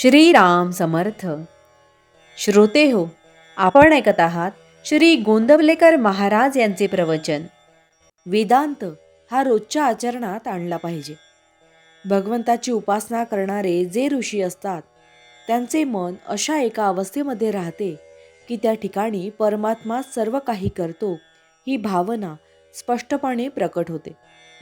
श्रीराम समर्थ. श्रोते हो आपण ऐकत आहात श्री गोंदवलेकर महाराज यांचे प्रवचन. वेदांत हा रोजच्या आचरणात आणला पाहिजे. भगवंताची उपासना करणारे जे ऋषी असतात त्यांचे मन अशा एका अवस्थेमध्ये राहते की त्या ठिकाणी परमात्मा सर्व काही करतो ही भावना स्पष्टपणे प्रकट होते.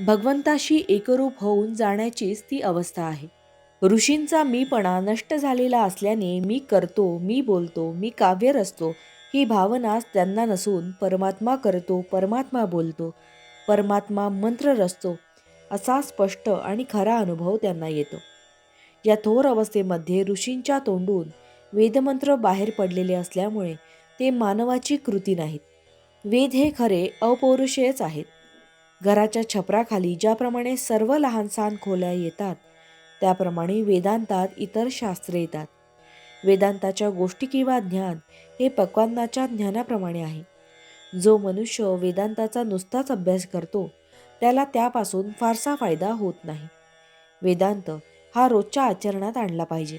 भगवंताशी एकरूप होऊन जाण्याचीच ती अवस्था आहे. ऋषींचा मीपणा नष्ट झालेला असल्याने मी करतो मी बोलतो मी काव्य रचतो ही भावनाच त्यांना नसून परमात्मा करतो परमात्मा बोलतो परमात्मा मंत्र रचतो असा स्पष्ट आणि खरा अनुभव त्यांना येतो. या थोर अवस्थेमध्ये ऋषींच्या तोंडून वेदमंत्र बाहेर पडलेले असल्यामुळे ते मानवाची कृती नाहीत. वेद हे खरे अपौरुषेयच आहेत. घराच्या छपराखाली ज्याप्रमाणे सर्व लहानसहान खोल्या येतात त्याप्रमाणे वेदांतात इतर शास्त्रे येतात. वेदांताच्या गोष्टी किंवा ज्ञान हे पक्वान्नाच्या ज्ञानाप्रमाणे आहे. जो मनुष्य वेदांताचा नुसताच अभ्यास करतो त्याला त्यापासून फारसा फायदा होत नाही. वेदांत हा रोजच्या आचरणात आणला पाहिजे.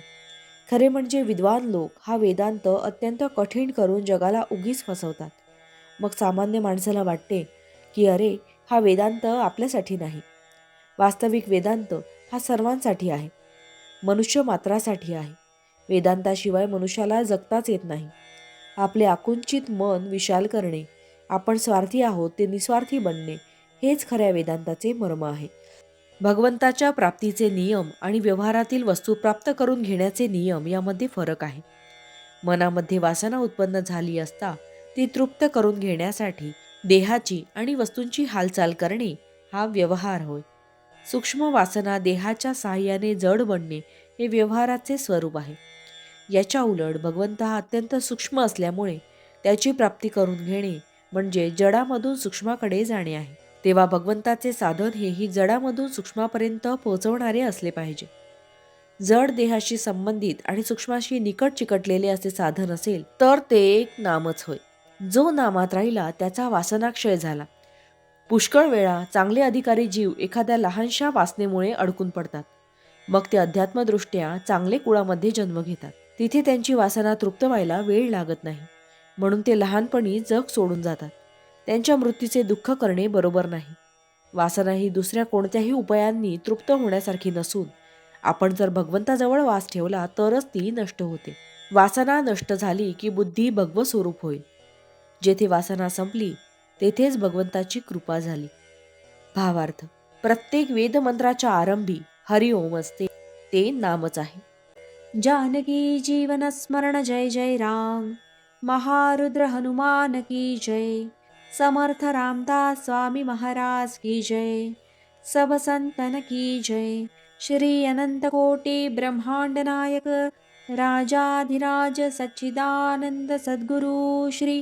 खरे म्हणजे विद्वान लोक हा वेदांत अत्यंत कठीण करून जगाला उगीच फसवतात. मग सामान्य माणसाला वाटते की अरे हा वेदांत आपल्यासाठी नाही. वास्तविक वेदांत हा सर्वांसाठी आहे. मनुष्य मात्रासाठी आहे. वेदांताशिवाय मनुष्याला जगताच येत नाही. आपले आकुंचित मन विशाल करणे आपण स्वार्थी आहोत ते निस्वार्थी बनणे हेच खऱ्या वेदांताचे मर्म आहे. भगवंताच्या प्राप्तीचे नियम आणि व्यवहारातील वस्तू प्राप्त करून घेण्याचे नियम यामध्ये फरक आहे. मनामध्ये वासना उत्पन्न झाली असता ती तृप्त करून घेण्यासाठी देहाची आणि वस्तूंची हालचाल करणे हा व्यवहार होय. सूक्ष्म वासना देहाच्या साहाय्याने जड बनणे हे व्यवहाराचे स्वरूप आहे. याच्या उलट भगवंत हा अत्यंत सूक्ष्म असल्यामुळे त्याची प्राप्ती करून घेणे म्हणजे जडामधून सूक्ष्माकडे जाणे आहे. तेव्हा भगवंताचे साधन हेही जडामधून सूक्ष्मापर्यंत पोहोचवणारे असले पाहिजे. जड देहाशी संबंधित आणि सूक्ष्माशी निकट चिकटलेले असे साधन असेल तर ते एक नामच होय. जो नामात राहिला त्याचा वासनाक्षय झाला. पुष्कळ वेळा चांगले अधिकारी जीव एखाद्या लहानशा वासनेमुळे अडकून पडतात. मग ते अध्यात्मदृष्ट्या चांगले कुळामध्ये जन्म घेतात. तिथे त्यांची वासना तृप्त व्हायला वेळ लागत नाही. म्हणून ते लहानपणी जग सोडून जातात. त्यांच्या मृत्यूचे दुःख करणे बरोबर नाही. वासना ही दुसऱ्या कोणत्याही उपायांनी तृप्त होण्यासारखी नसून आपण जर भगवंताजवळ वास ठेवला तरच ती नष्ट होते. वासना नष्ट झाली की बुद्धी भगव स्वरूप होईल. जेथे वासना संपली तेथेच भगवंताची कृपा झाली. भावार्थ प्रत्येक वेदमंत्राच्या आरंभी हरिओम असते ते नामच आहे. जानकी जीवन स्मरण जय जय राम. महारुद्र हनुमान की जय. समर्थ रामदास स्वामी महाराज की जय. सब संतन की जय. श्री अनंत कोटी ब्रह्मांड नायक. राजाधिराज सच्चिदानंद सद्गुरु श्री